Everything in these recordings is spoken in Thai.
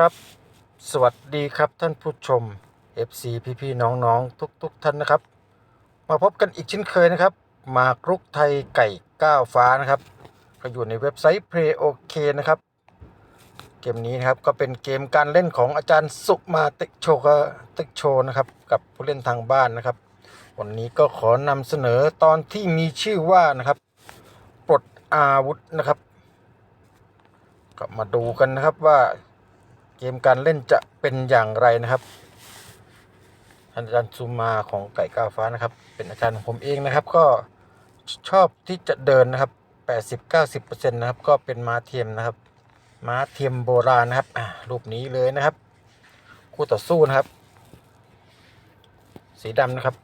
ครับ สวัสดีครับท่านผู้ชม FC พี่ๆน้องๆ ทุกๆท่านนะครับ มาพบกันอีกเช่นเคยนะครับ มากรุกไทยไก่ก้าวฟ้านะครับก็อยู่ในเว็บไซต์ Play OK นะครับ เกมนี้นะครับก็เป็นเกมการเล่นของอาจารย์สุมาติโชกติโชนะครับ กับผู้เล่นทางบ้านนะครับ วันนี้ก็ขอนำเสนอตอนที่มีชื่อว่านะครับปลดอาวุธนะครับก็มาดูกันนะครับว่า เกมการเล่นจะเป็นอย่างไรนะครับ อาจารย์ซูมาของไก่ก้าวฟ้านะครับ เป็นอาจารย์ของผมเองนะครับ ก็ชอบที่จะเดินนะครับ 80-90%นะครับ ก็เป็นม้าเทียมนะครับ ม้าเทียมโบราณนะครับอ่ารูปนี้เลยนะครับ คู่ต่อสู้นะครับ สีดำนะครับ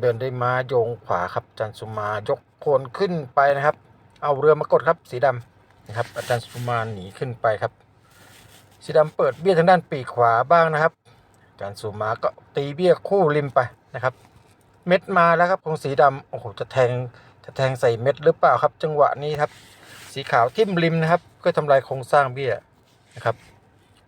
เดินด้วยม้าโยงขวาครับอาจารย์สุมายกโคนขึ้นไปนะครับ เอาเรือมากดครับ สีดำนะครับ อาจารย์สุมาหนีขึ้นไปครับ สีดำเปิดเบี้ยทางด้านปีกขวาบ้างนะครับอาจารสุมาก็ตีเบี้ยคู่ริมไปนะครับ เม็ดมาแล้วครับของสีดำโอ้โหจะแทงจะแทงใส่เม็ดหรือเปล่าครับ จังหวะนี้ครับ สีขาวทิ่มริมนะครับ ก็ทำลายโครงสร้างเบี้ยนะครับ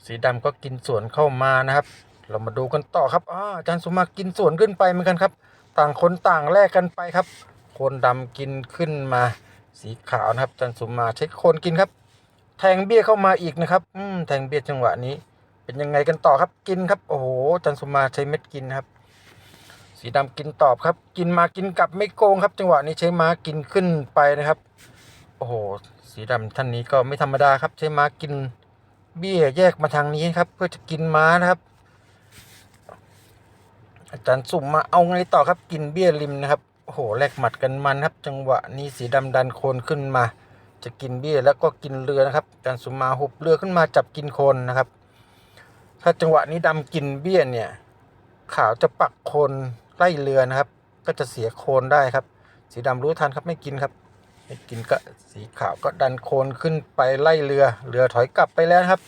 สีดำก็กินส่วนเข้ามานะครับ เรามาดูกันต่อครับอาอจารย์สุมากินส่วนขึ้นไปเหมือนกันครับ ต่างคนต่างแลกกันไปครับ คนดำกินขึ้นมา สีขาวนะครับอาจารย์สุมาใช้โคนกินครับ แทงเบี้ยเข้ามาอีกนะครับ อืมแทงเบี้ยจังหวะนี้ เป็นยังไงกันต่อครับ กินครับ โอ้โหอาจารย์สุมาใช้เม็ดกินครับ สีดำกินตอบครับ กินมากินกลับไม่โกงครับ จังหวะนี้ใช้ม้ากินขึ้นไปนะครับ โอ้โห สีดำท่านนี้ก็ไม่ธรรมดาครับ ใช้ม้ากิน เบี้ยแยกมาทางนี้ครับ เพื่อจะกินม้านะครับ อาจารย์สุ่มมาเอาไงต่อครับ กินเบี้ยริมนะครับ โอ้โห แลกหมัดกันมันครับ จังหวะนี้สีดำดันโคนขึ้นมา จะกินเบี้ยแล้วก็กินเรือนะครับอารสุมาหุบเรือขึ้นมาจับกินโคนนะครับ ถ้าจังหวะนี้ดำกินเบี้ยเนี่ยขาวจะปักโคนไล่เรือนะครับ ก็จะเสียโคนได้ครับ สีดำรู้ทันครับไม่กินครับไม่กินก็สีขาวก็ดันโคนขึ้นไปไล่เรือ เรือถอยกลับไปแล้วครับ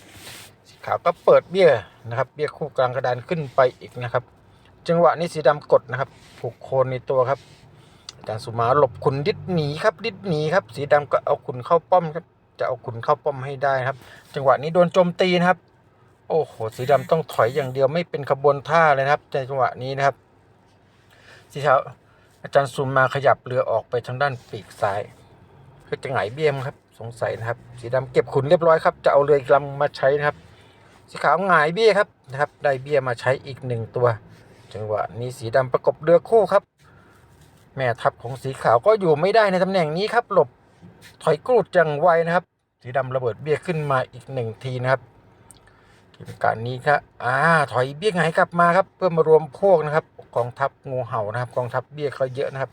สีขาวก็เปิดเบี้ยนะครับ เบี้ยคู่กลางกระดานขึ้นไปอีกนะครับ จังหวะนี้สีดำกดนะครับ ผูกโคนในตัวครับ จารย์สุมาหลบขุนดิดหนีครับดิดหนีครับสีดำก็เอาขุนเข้าป้อมครับจะเอาขุนเข้าป้อมให้ได้ครับ จังหวะนี้โดนโจมตีนะครับ โอ้โหสีดำต้องถอยอย่างเดียวไม่เป็นขบวนท่าเลยนะครับในจังหวะนี้นะครับสีขาวอาจารย์สุมาขยับเรือออกไปทางด้านปีกซ้ายเพื่อจะไหงเบี้ยมครับสงสัยนะครับ สีดำเก็บขุนเรียบร้อยครับจะเอาเรืออีกลำมาใช้นะครับ สีขาวหงายเบี้ยครับนะครับ ได้เบี้ยมาใช้อีกหนึ่งตัว จังหวะนี้สีดำประกบเรือคู่ครับ แม่ทัพของสีขาวก็อยู่ไม่ได้ในตำแหน่งนี้ครับหลบถอยกรูดจังไวนะครับ สีดำระเบิดเบี้ยขึ้นมาอีกหนึ่งทีนะครับเกมการนี้ครับอ่าถอยเบี้ยหงกลับมาครับ เพื่อมารวมพวกนะครับกองทัพงูเห่านะครับกองทัพเบี้ยก็เยอะนะครับ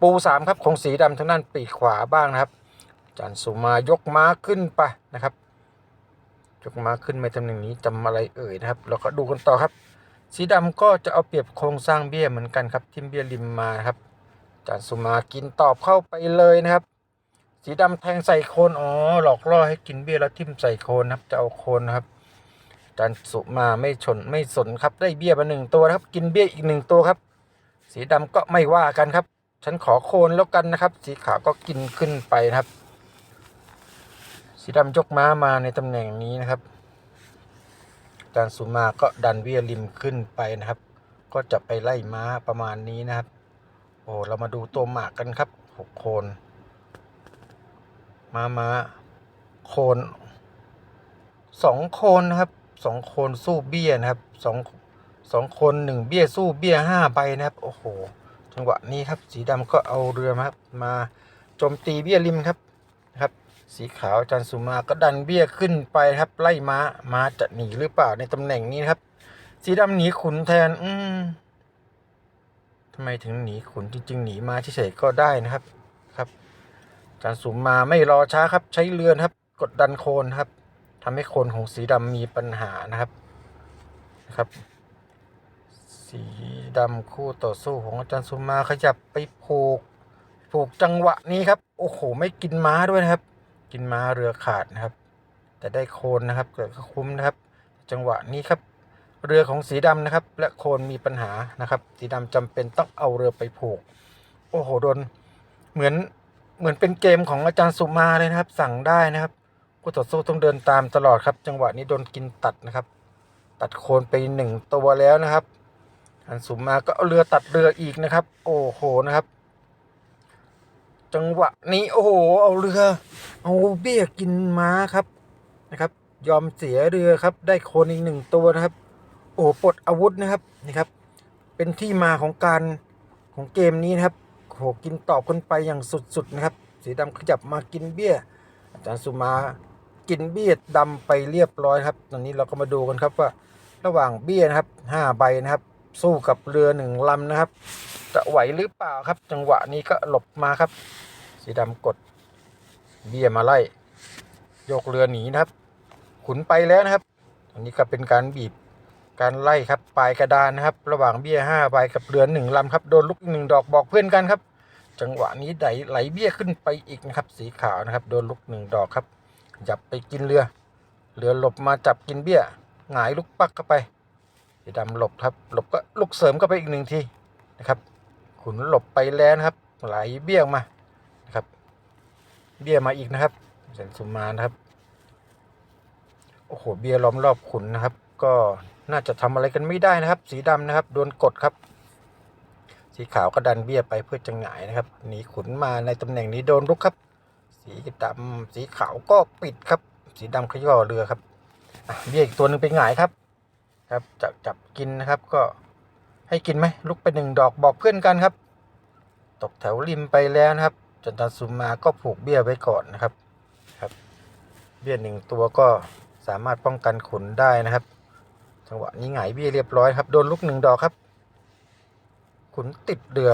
ปูสามครับของสีดำทางด้านปีกขวาบ้างนะครับจารย์สุมายกม้าขึ้นไปนะครับยกม้าขึ้นในตำแหน่งนี้จำอะไรเอ่ยนะครับเราก็ดูกันต่อครับ สีดำก็จะเอาเปรียบโครงสร้างเบี้ยเหมือนกันครับทิมเบี้ยริมมาครับ จารย์สุมากินตอบเข้าไปเลยนะครับ สีดำแทงใส่โคนอ๋อหลอกล่อให้กินเบี้ยแล้วทิ่มใส่โคนนะครับ จะเอาโคนนะครับจารย์สุมาไม่ชนไม่สนครับได้เบี้ยมาหนึ่งตัวครับ กินเบี้ยอีกหนึ่งตัวครับ สีดำก็ไม่ว่ากันครับ ฉันขอโคนแล้วกันนะครับ สีขาวก็กินขึ้นไปนะครับ สีดำยกม้ามาในตำแหน่งนี้นะครับจารย์สุมาก็ดันเวียริมขึ้นไปนะครับ ก็จะไปไล่ม้าประมาณนี้นะครับ โอ้เรามาดูตัวหมากกันครับหกโคน มามาโคนสองโคนนะครับสองโคนสู้เบี้ยนะครับสองสองคนหนึ่งเบี้ยสู้เบี้ยห้าใบนะครับ โอ้โห จังหวะนี้ครับ สีดำก็เอาเรือมาครับ มาโจมตีเบี้ยริมครับนะครับ สีขาวอาจารย์สุมาก็ดันเบี้ยขึ้นไปครับ ไล่ม้าม้าจะหนีหรือเปล่าในตำแหน่งนี้ครับ สีดำหนีขุนแทน อืม ทำไมถึงหนีขุนจริง ๆ หนีมาเฉยๆก็ได้นะครับครับจารย์สุมาไม่รอช้าครับ ใช้เรือนครับ กดดันโคนครับทำให้โคนของสีดำมีปัญหานะครับนะครับ สีดำคู่ต่อสู้ของอาจารย์สุมาขยับไปผูกผูกจังหวะนี้ครับ โอ้โหไม่กินม้าด้วยนะครับ กินม้าเรือขาดนะครับ แต่ได้โคนนะครับเกิดคุ้มนะครับ จังหวะนี้ครับ เรือของสีดำนะครับ และโคนมีปัญหานะครับ สีดำจำเป็นต้องเอาเรือไปผูก โอ้โหโดนเหมือนเหมือนเป็นเกมของอาจารย์สุมาเลยนะครับ สั่งได้นะครับคู่ต่อสู้ต้องเดินตามตลอดครับ จังหวะนี้โดนกินตัดนะครับ ตัดโคนไปหนึ่งตัวแล้วนะครับอันสุมาก็เอาเรือตัดเรืออีกนะครับ โอ้โหนะครับ จังหวะนี้โอ้โหเอาเรือเอาเบี้ยกินม้าครับนะครับ ยอมเสียเรือครับ ได้โคนอีกหนึ่งตัวนะครับ โอ้ปลดอาวุธนะครับนี่ครับ เป็นที่มาของการของเกมนี้นะครับโหกินตอบกันไปอย่างสุดๆนะครับ สีดำขยับมากินเบี้ย อาจารย์สุมากินเบี้ยดำไปเรียบร้อยครับ ตอนนี้เราก็มาดูกันครับว่าระหว่างเบี้ยนะครับห้าใบนะครับ สู้กับเรือหนึ่งลำนะครับ จะไหวหรือเปล่าครับ จังหวะนี้ก็หลบมาครับ สีดำกด เบี้ยมาไล่โยกเรือหนีนะครับ ขุนไปแล้วนะครับ อันนี้ก็เป็นการบีบ การไล่ครับปลายกระดานนะครับ ระหว่างเบี้ยห้าใบกับเรือหนึ่งลำครับโดนลูกหนึ่งดอกบอกเพื่อนกันครับ จังหวะนี้ไหลไหลเบี้ยขึ้นไปอีกนะครับ สีขาวนะครับ โดนลูกหนึ่งดอกครับจับไปกินเรือ เรือหลบมาจับกินเบี้ยหงายลูกปักเข้าไปสีดำหลบครับหลบก็ลูกเสริมเข้าไปอีกหนึ่งทีนะครับ ขุนหลบไปแล้วนะครับ ไหลเบี้ยมานะครับ เบี้ยมาอีกนะครับเซนสุมานะครับโอ้โหเบี้ยล้อมรอบขุนนะครับ ก็น่าจะทำอะไรกันไม่ได้นะครับ สีดำนะครับ โดนกดครับ สีขาวก็ดันเบี้ยไปเพื่อจะหงายนะครับ หนีขุนมาในตำแหน่งนี้โดนลุกครับ สีดำสีขาวก็ปิดครับ สีดำขย่อเรือครับเบี้ยอีกตัวหนึ่งไปหงายครับ ครับจะจับกินนะครับก็ให้กินไหมลุกไปหนึ่งดอกบอกเพื่อนกันครับ ตกแถวริมไปแล้วนะครับจนตาซุมมาก็ผูกเบี้ยไว้ก่อนนะครับครับ เบี้ยหนึ่งตัวก็สามารถป้องกันขุนได้นะครับ จังหวะนี้หงายเบี้ยเรียบร้อยครับ โดนลูกหนึ่งดอกครับ ขุนติดเรือ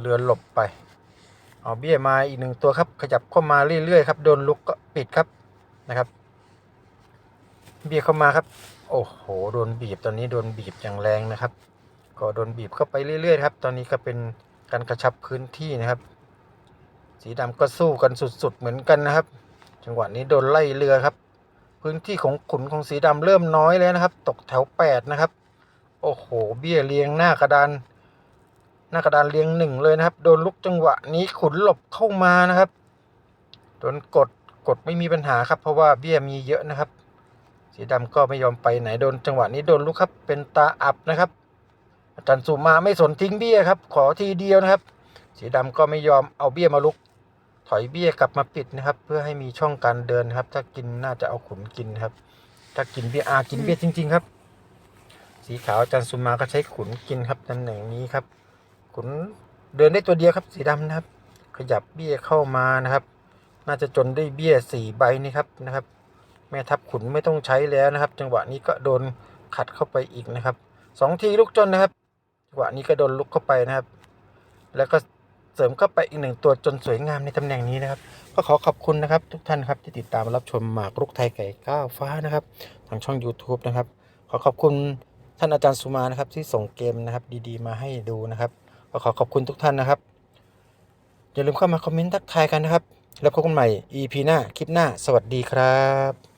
เรือหลบไป เอาเบี้ยมาอีกหนึ่งตัวครับ ขยับเข้ามาเรื่อยๆครับ โดนลุกก็ปิดครับนะครับ เบี้ยเข้ามาครับ โอ้โห โดนบีบ ตอนนี้โดนบีบอย่างแรงนะครับ ก็โดนบีบเข้าไปเรื่อยๆครับ ตอนนี้ก็เป็นการกระชับพื้นที่นะครับ สีดำก็สู้กันสุดๆเหมือนกันนะครับ จังหวะนี้โดนไล่เรือครับ พื้นที่ของขุนของสีดำเริ่มน้อยแล้วนะครับ ตกแถวแปดนะครับ โอ้โห เบี้ยเรียงหน้ากระดาน หน้ากระดานเรียงหนึ่งเลยนะครับ โดนลุกจังหวะนี้ขุนหลบเข้ามานะครับ โดนกดกดไม่มีปัญหาครับ เพราะว่าเบี้ยมีเยอะนะครับ สีดำก็ไม่ยอมไปไหนโดนจังหวะนี้โดนลุกครับ เป็นตาอับนะครับ อาจารย์สุมาไม่สนทิ้งเบี้ยครับ ขอทีเดียวนะครับ สีดำก็ไม่ยอมเอาเบี้ยมาลุก อยเบี้ยกลับมาปิดนะครับ เพื่อให้มีช่องการเดินนะครับ ถ้ากินน่าจะเอาขุนกินครับ ถ้ากินเบี้ยอากินเบี้ยจริง ๆ ครับ สีขาวอาจารย์สุมาก็ใช้ขุนกินครับตำแหน่งนี้ครับ ขุนเดินได้ตัวเดียวครับ สีดำนะครับ ขยับเบี้ยเข้ามานะครับ น่าจะจนได้เบี้ยสี่ใบนี่ครับนะครับ แม่ทัพขุนไม่ต้องใช้แล้วนะครับ จังหวะนี้ก็โดนขัดเข้าไปอีกนะครับสองทีลูกจนนะครับจังหวะนี้ก็โดนลุกเข้าไปนะครับ แล้วก็ เสริมเข้าไปอีกหนึ่งตัวจนสวยงามในตำแหน่งนี้นะครับ ก็ขอขอบคุณนะครับทุกท่านครับที่ติดตามรับชมหมากรุกไทยไก่ก้าวฟ้านะครับทางช่อง YouTube นะครับ ขอขอบคุณท่านอาจารย์สุมานะครับที่ส่งเกมนะครับดีๆ มาให้ดูนะครับก็ขอขอบคุณทุกท่านนะครับอย่าลืมเข้ามาคอมเมนต์ทักทายกันนะครับ แล้วพบกันใหม่ EP หน้าคลิปหน้า สวัสดีครับ